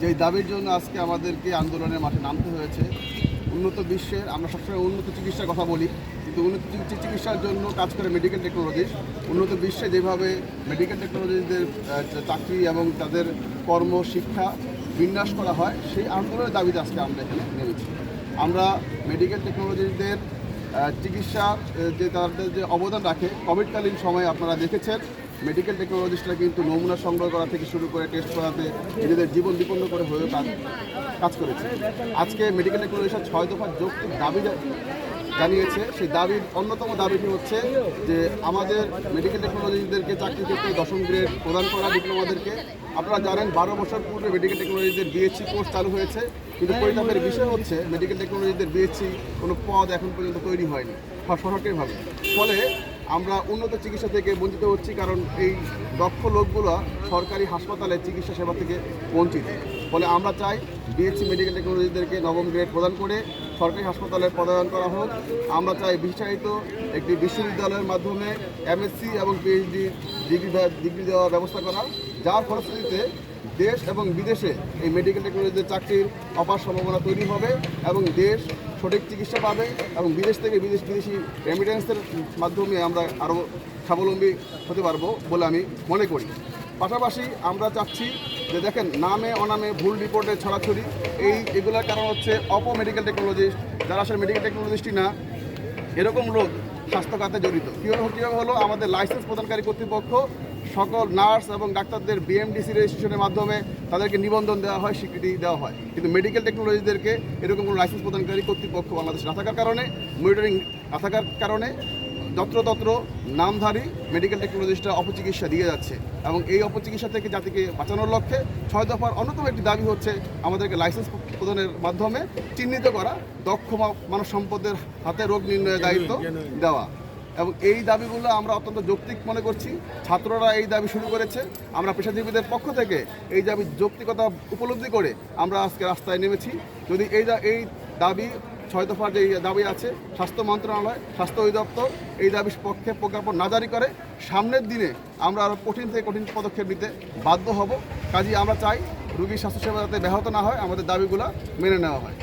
যেই দাবির জন্য আজকে আমাদেরকে আন্দোলনের মাঠে নামতে হয়েছে, উন্নত বিশ্বের, আমরা সবসময় উন্নত চিকিৎসার কথা বলি, কিন্তু উন্নত চিকিৎসার জন্য কাজ করে মেডিকেল টেকনোলজি উন্নত বিশ্বে যেভাবে মেডিকেল টেকনোলজিদের চাকরি এবং তাদের কর্ম, শিক্ষা বিন্যাস করা হয়, সেই আন্দোলনের দাবিতে আজকে আমরা এখানে নেমেছি। আমরা মেডিকেল টেকনোলজিদের চিকিৎসা যে তাদের যে অবদান রাখে কোভিডকালীন সময়ে আপনারা দেখেছেন মেডিকেল টেকনোলজিস্টরা কিন্তু নমুনা সংগ্রহ করা থেকে শুরু করে টেস্ট করাতে নিজেদের জীবন বিপন্ন করে হয়ে কাজ কাজ করেছে। আজকে মেডিকেল টেকনোলজিস্টরা ছয় দফা যৌক্তিক দাবি জানিয়েছে। সেই দাবির অন্যতম দাবিটি হচ্ছে যে আমাদের মেডিকেল টেকনোলজিদেরকে চাকরি ক্ষেত্রে দশম গ্রেড প্রদান করা ডিপ্লোমাদেরকে। আপনারা জানেন বারো বছর পূর্বে মেডিকেল টেকনোলজিদের বিএসসি কোর্স চালু হয়েছে। কিন্তু পরিতাপের বিষয় হচ্ছে মেডিকেল টেকনোলজিদের বিএসসি কোনো পদ এখন পর্যন্ত তৈরি হয়নি সরকারিভাবে। ফলে আমরা উন্নত চিকিৎসা থেকে বঞ্চিত হচ্ছি, কারণ এই দক্ষ লোকগুলো সরকারি হাসপাতালে চিকিৎসা সেবা থেকে বঞ্চিত। ফলে আমরা চাই বিএসসি মেডিকেল টেকনোলজিদেরকে নবম গ্রেড প্রদান করে সরকারি হাসপাতালে পদায়ন করা হোক। আমরা চাই বিশেষায়িত একটি বিশ্ববিদ্যালয়ের মাধ্যমে এমএসসি এবং পিএইচডি ডিগ্রি ডিগ্রি দেওয়ার ব্যবস্থা করা। যার ফলশ্রুতিতে দেশ এবং বিদেশে এই মেডিকেল টেকনোলজিদের চাকরির অপার সম্ভাবনা তৈরি হবে এবং দেশ সঠিক চিকিৎসা পাবে এবং বিদেশ থেকে বিদেশ, বিদেশি রেমিটেন্সের মাধ্যমে আমরা আরও স্বাবলম্বী হতে পারব বলে আমি মনে করি। পাশাপাশি আমরা চাচ্ছি যে দেখেন, নামে অনামে ভুল রিপোর্টে ছড়াছড়ি। এই এগুলোর কারণ হচ্ছে অপ মেডিকেল টেকনোলজিস্ট যারা আসলে মেডিকেল টেকনোলজিস্টই না, এরকম লোক স্বাস্থ্য খাতে জড়িত। কীভাবে কীভাবে হলো? আমাদের লাইসেন্স প্রদানকারী কর্তৃপক্ষ সকল নার্স এবং ডাক্তারদের বিএমডিসি রেজিস্ট্রেশনের মাধ্যমে তাদেরকে নিবন্ধন দেওয়া হয়, স্বীকৃতি দেওয়া হয়। কিন্তু মেডিকেল টেকনোলজিদেরকে এরকম কোনো লাইসেন্স প্রদানকারী কর্তৃপক্ষ বাংলাদেশে না থাকার কারণে মনিটরিং না থাকার কারণে যত্রতত্র নামধারী মেডিকেল টেকনোলজিস্টরা অপচিকিৎসা দিয়ে যাচ্ছে এবং এই অপচিকিৎসা থেকে জাতিকে বাঁচানোর লক্ষ্যে ছয় দফার অন্যতম একটি দাবি হচ্ছে আমাদেরকে লাইসেন্স প্রদানের মাধ্যমে চিহ্নিত করা দক্ষ মানব সম্পদের হাতে রোগ নির্ণয়ের দায়িত্ব দেওয়া। এবং এই দাবিগুলো আমরা অত্যন্ত যৌক্তিক মনে করছি। ছাত্ররা এই দাবি শুরু করেছে। আমরা পেশাজীবীদের পক্ষ থেকে এই দাবি যৌক্তিকতা উপলব্ধি করে আমরা আজকে রাস্তায় নেমেছি। যদি এই এই দাবি ছয় দফার যে দাবি আছে, স্বাস্থ্য মন্ত্রণালয়, স্বাস্থ্য অধিদপ্তর এই দাবির পক্ষে প্রজ্ঞাপন না জারি করে, সামনের দিনে আমরা আরও কঠিন থেকে কঠিন পদক্ষেপ নিতে বাধ্য হব। কাজেই আমরা চাই রুগীর স্বাস্থ্যসেবা যাতে ব্যাহত না হয়, আমাদের দাবিগুলো মেনে নেওয়া হয়।